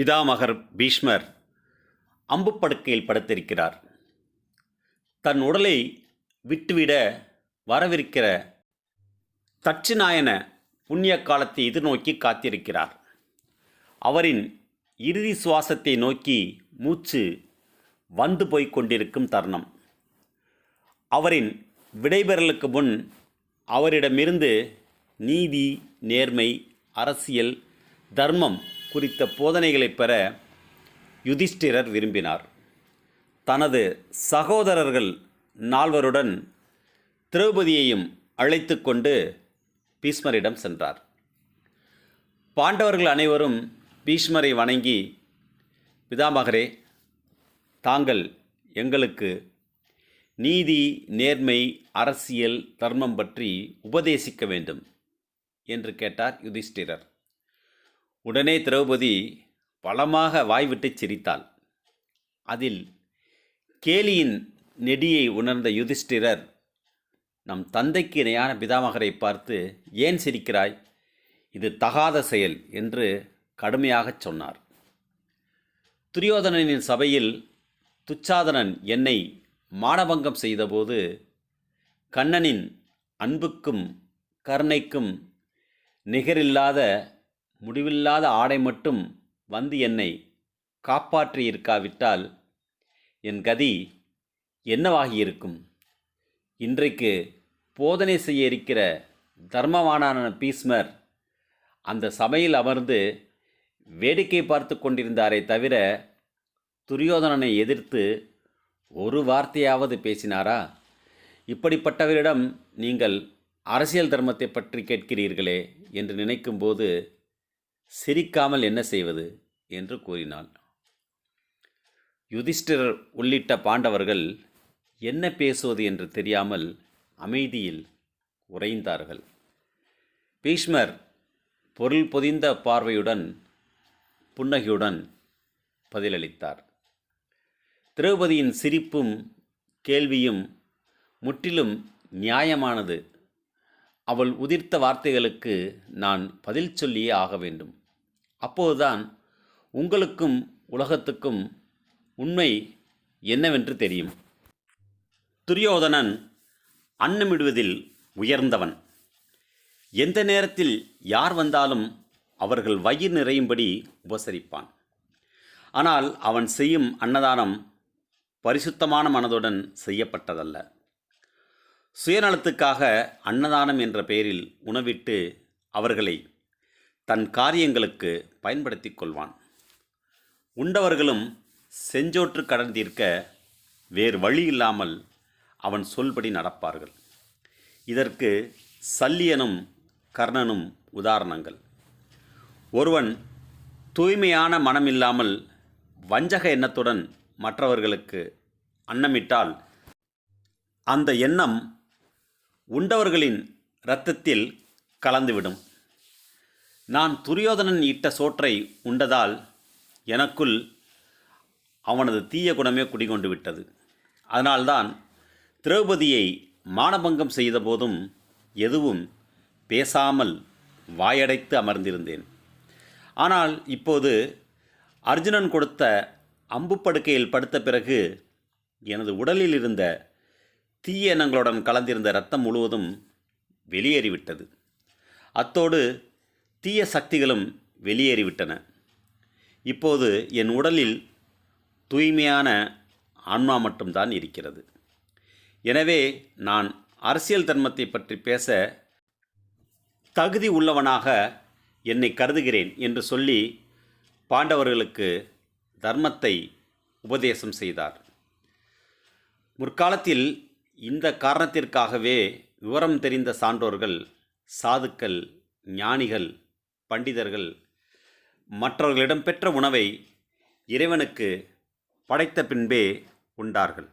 பிதாமகர் பீஷ்மர் அம்புப்படுக்கையில் படுத்திருக்கிறார். தன் உடலை விட்டுவிட வரவிருக்கிற தட்சிநாயன புண்ணிய காலத்தை எதிர்நோக்கி காத்திருக்கிறார். அவரின் இறுதி சுவாசத்தை நோக்கி மூச்சு வந்து போய்க் கொண்டிருக்கும் தருணம். அவரின் விடைபெறலுக்கு முன் அவரிடமிருந்து நீதி நேர்மை அரசியல் தர்மம் குறித்த போதனைகளை பெற யுதிஷ்டிரர் விரும்பினார். தனது சகோதரர்கள் நால்வருடன் திரௌபதியையும் அழைத்து கொண்டு பீஷ்மரிடம் சென்றார். பாண்டவர்கள் அனைவரும் பீஷ்மரை வணங்கி பிதாமகரே தாங்கள் எங்களுக்கு நீதி நேர்மை அரசியல் தர்மம் பற்றி உபதேசிக்க வேண்டும் என்று கேட்டார் யுதிஷ்டிரர். உடனே திரௌபதி பலமாக வாய்விட்டு சிரித்தாள். அதில் கேலியின் நெடியை உணர்ந்த யுதிஷ்டிரர் நம் தந்தைக்கு இணையான பிதாமகரை பார்த்து ஏன் சிரிக்கிறாய்? இது தகாத செயல் என்று கடுமையாகச் சொன்னார். துரியோதனனின் சபையில் துச்சாதனன் என்னை மானபங்கம் செய்தபோது கண்ணனின் அன்புக்கும் கருணைக்கும் நிகரில்லாத முடிவில்லாத ஆடை மட்டும் வந்து என்னை காப்பாற்றியிருக்காவிட்டால் என் கதி என்னவாகியிருக்கும்? இன்றைக்கு போதனை செய்ய இருக்கிற தர்மவானான பீஸ்மர் அந்த சபையில் அமர்ந்து வேடிக்கை பார்த்து கொண்டிருந்தாரே தவிர துரியோதனனை எதிர்த்து ஒரு வார்த்தையாவது பேசினாரா? இப்படிப்பட்டவரிடம் நீங்கள் அரசியல் தர்மத்தை பற்றி கேட்கிறீர்களே என்று நினைக்கும்போது சிரிக்காமல் என்ன செய்வது? என்று கூறினாள். யுதிஷ்டிரர் உள்ளிட்ட பாண்டவர்கள் என்ன பேசுவது என்று தெரியாமல் அமைதியில் உறைந்தார்கள். பீஷ்மர் பொருள் பொதிந்த பார்வையுடன் புன்னகையுடன் பதிலளித்தார். திரௌபதியின் சிரிப்பும் கேள்வியும் முற்றிலும் நியாயமானது. அவள் உதிர்த்த வார்த்தைகளுக்கு நான் பதில் சொல்லியே ஆக வேண்டும். அப்போதுதான் உங்களுக்கும் உலகத்துக்கும் உண்மை என்னவென்று தெரியும். துரியோதனன் அன்னமிடுவதில் உயர்ந்தவன். எந்த நேரத்தில் யார் வந்தாலும் அவர்கள் வயிறு நிறையும்படி உபசரிப்பான். ஆனால் அவன் செய்யும் அன்னதானம் பரிசுத்தமான மனதுடன் செய்யப்பட்டதல்ல. சுயநலத்துக்காக அன்னதானம் என்ற பெயரில் உணவிட்டு அவர்களை தன் காரியங்களுக்கு பயன்படுத்தி கொள்வான். உண்டவர்களும் செஞ்சோற்று கடன் தீர்க்க வேறு வழி இல்லாமல் அவன் சொல்படி நடப்பார்கள். இதற்கு சல்லியனும் கர்ணனும் உதாரணங்கள். ஒருவன் தூய்மையான மனமில்லாமல் வஞ்சக எண்ணத்துடன் மற்றவர்களுக்கு அன்னமிட்டால் அந்த எண்ணம் உண்டவர்களின் இரத்தத்தில் கலந்துவிடும். நான் துரியோதனன் இட்ட சோற்றை உண்டதால் எனக்குள் அவனது தீய குணமே குடிகொண்டு விட்டது. அதனால்தான் திரௌபதியை மானபங்கம் செய்தபோதும் எதுவும் பேசாமல் வாயடைத்து அமர்ந்திருந்தேன். ஆனால் இப்போது அர்ஜுனன் கொடுத்த அம்பு படுக்கையில் படுத்த பிறகு எனது உடலில் இருந்த தீய எண்ணங்களுடன் கலந்திருந்த இரத்தம் முழுவதும் வெளியேறிவிட்டது. அத்தோடு தீய சக்திகளும் வெளியேறிவிட்டன. இப்போது என் உடலில் தூய்மையான ஆன்மா மட்டும்தான் இருக்கிறது. எனவே நான் அரசியல் தர்மத்தை பற்றி பேச தகுதி உள்ளவனாக என்னை கருதுகிறேன் என்று சொல்லி பாண்டவர்களுக்கு தர்மத்தை உபதேசம் செய்தார். முற்காலத்தில் இந்த காரணத்திற்காகவே விவரம் தெரிந்த சான்றோர்கள் சாதுக்கள் ஞானிகள் பண்டிதர்கள் மற்றவர்களிடம் பெற்ற உணவை இறைவனுக்கு படைத்த பின்பே உண்டார்கள்.